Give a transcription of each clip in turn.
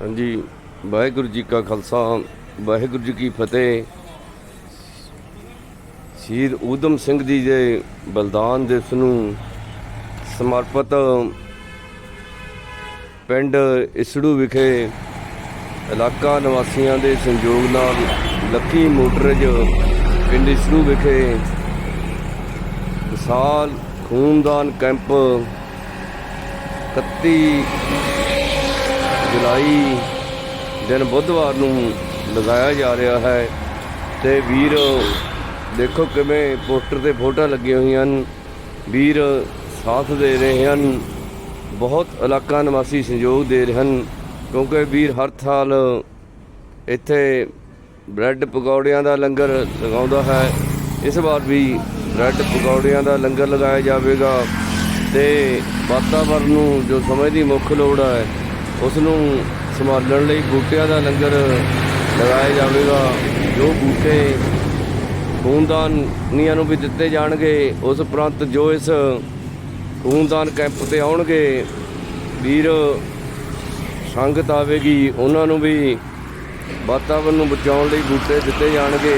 ਹਾਂਜੀ, ਵਾਹਿਗੁਰੂ ਜੀ ਕਾ ਖਾਲਸਾ, ਵਾਹਿਗੁਰੂ ਜੀ ਕੀ ਫਤਿਹ। ਸ਼ਹੀਦ ਊਧਮ ਸਿੰਘ ਜੀ ਦੇ ਬਲਿਦਾਨ ਦਿਵਸ ਨੂੰ ਸਮਰਪਿਤ ਪਿੰਡ ਇਸੜੂ ਵਿਖੇ ਇਲਾਕਾ ਨਿਵਾਸੀਆਂ ਦੇ ਸੰਯੋਗ ਨਾਲ ਲੱਕੀ ਮੋਟਰਜ ਪਿੰਡ ਇਸੜੂ ਵਿਖੇ ਵਿਸ਼ਾਲ ਖੂਨਦਾਨ ਕੈਂਪ 31 ਜੁਲਾਈ ਦਿਨ ਬੁੱਧਵਾਰ ਨੂੰ ਲਗਾਇਆ ਜਾ ਰਿਹਾ ਹੈ ਤੇ ਵੀਰ, ਦੇਖੋ ਕਿਵੇਂ ਪੋਸਟਰ ਤੇ ਫੋਟੋ ਲੱਗੀਆਂ ਹੋਈਆਂ ਹਨ। ਵੀਰ ਸਾਥ ਦੇ ਰਹੇ ਹਨ, ਬਹੁਤ ਇਲਾਕਾ ਨਿਵਾਸੀ ਸਹਿਯੋਗ ਦੇ ਰਹੇ ਹਨ, ਕਿਉਂਕਿ ਵੀਰ ਹਰ ਸਾਲ ਇੱਥੇ ਬ੍ਰੈਡ ਪਕੌੜਿਆਂ ਦਾ ਲੰਗਰ ਲਗਾਉਂਦਾ ਹੈ। ਇਸ ਵਾਰ ਵੀ ਬ੍ਰੈਡ ਪਕੌੜਿਆਂ ਦਾ ਲੰਗਰ ਲਗਾਇਆ ਜਾਵੇਗਾ ਤੇ ਵਾਤਾਵਰਨ ਨੂੰ ਜੋ ਸਮੇਂ ਦੀ ਮੁੱਖ ਲੋੜ ਹੈ ਉਸ ਨੂੰ ਸੰਭਾਲਣ ਲਈ ਬੂਟਿਆਂ ਦਾ ਲੰਗਰ ਲਗਾਇਆ ਜਾਵੇਗਾ। ਜੋ ਬੂਟੇ ਖੂਨਦਾਨੀਆਂ ਨੂੰ ਵੀ ਦਿੱਤੇ ਜਾਣਗੇ, ਉਸ ਉਪਰੰਤ ਜੋ ਇਸ ਖੂਨਦਾਨ ਕੈਂਪ ਤੇ ਆਉਣਗੇ, ਵੀਰ ਸੰਗਤ ਆਵੇਗੀ, ਉਹਨਾਂ ਨੂੰ ਵੀ ਵਾਤਾਵਰਨ ਨੂੰ ਬਚਾਉਣ ਲਈ ਬੂਟੇ ਦਿੱਤੇ ਜਾਣਗੇ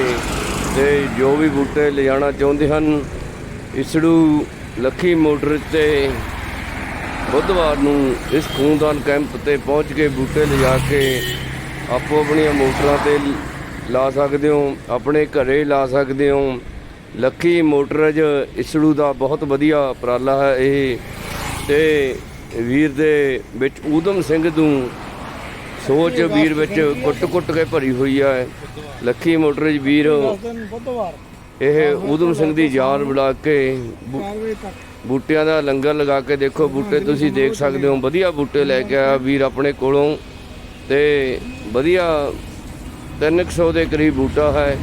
ਤੇ ਜੋ ਵੀ ਬੂਟੇ ਲਿਜਾਣਾ ਚਾਹੁੰਦੇ ਹਨ, ਇਸੜੂ ਲੱਖੀ ਮੋਟਰ ਤੇ ਬੁੱਧਵਾਰ ਨੂੰ ਇਸ ਖੂਨਦਾਨ ਕੈਂਪ ਤੇ ਪਹੁੰਚ ਕੇ ਬੂਟੇ ਲਿਜਾ ਕੇ ਆਪੋ ਆਪਣੀਆਂ ਮੋਟਰਾਂ ਤੇ ਲਾ ਸਕਦੇ ਹੋ ਆਪਣੇ ਘਰੇ ਲਾ ਸਕਦੇ ਹੋ। ਲੱਖੀ ਮੋਟਰਜ ਇਸੜੂ ਦਾ ਬਹੁਤ ਵਧੀਆ ਉਪਰਾਲਾ ਹੈ ਇਹ। ਤੇ ਵੀਰ ਦੇ ਵਿੱਚ ਊਧਮ ਸਿੰਘ ਨੂੰ ਸੋਚ ਵੀਰ ਵਿੱਚ ਕੁੱਟ-ਕੁੱਟ ਕੇ ਭਰੀ ਹੋਈ ਹੈ। ਲੱਖੀ ਮੋਟਰਜ ਵੀਰ ਇਹ ਊਧਮ ਸਿੰਘ ਦੀ ਯਾਦ ਬੁਲਾ ਕੇ ਬੂ- 4 ਵਜੇ ਤੱਕ। ਬੂਟਿਆਂ ਦਾ ਲੰਗਰ ਲਗਾ ਕੇ ਦੇਖੋ ਬੂਟੇ ਤੁਸੀਂ ਦੇਖ ਸਕਦੇ ਹੋ ਵਧੀਆ ਬੂਟੇ ਲੈ ਕੇ ਆਇਆ ਵੀਰ ਆਪਣੇ ਕੋਲੋਂ ਤੇ ਵਧੀਆ 300 ਦੇ ਕਰੀਬ ਬੂਟਾ ਹੈ।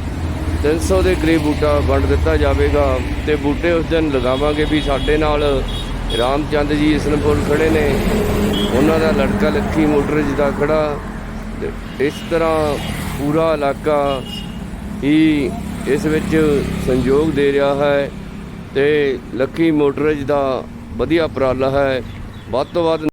300 ਦੇ ਕਰੀਬ ਬੂਟਾ ਵੰਡ ਦਿੱਤਾ ਜਾਵੇਗਾ ਤੇ ਬੂਟੇ ਉਸ ਦਿਨ ਲਗਾਵਾਂਗੇ ਵੀ ਸਾਡੇ ਨਾਲ ਰਾਮਚੰਦ ਜੀ ਇਸਨਪੁਰ ਖੜੇ ਨੇ। ਉਹਨਾਂ ਦਾ ਲੜਕਾ ਲੱਖੀ ਮੋਟਰ ਜੀ ਦਾ ਖੜਾ। ਤੇ ਇਸ ਤਰ੍ਹਾਂ ਪੂਰਾ ਇਲਾਕਾ ਹੀ ਇਸ ਵਿੱਚ ਸੰਯੋਗ ਦੇ ਰਿਹਾ ਹੈ ਤੇ ਲੱਕੀ ਮੋਟਰਜ ਦਾ ਵਧੀਆ ਉਪਰਾਲਾ ਹੈ। ਵੱਧ ਤੋਂ ਵੱਧ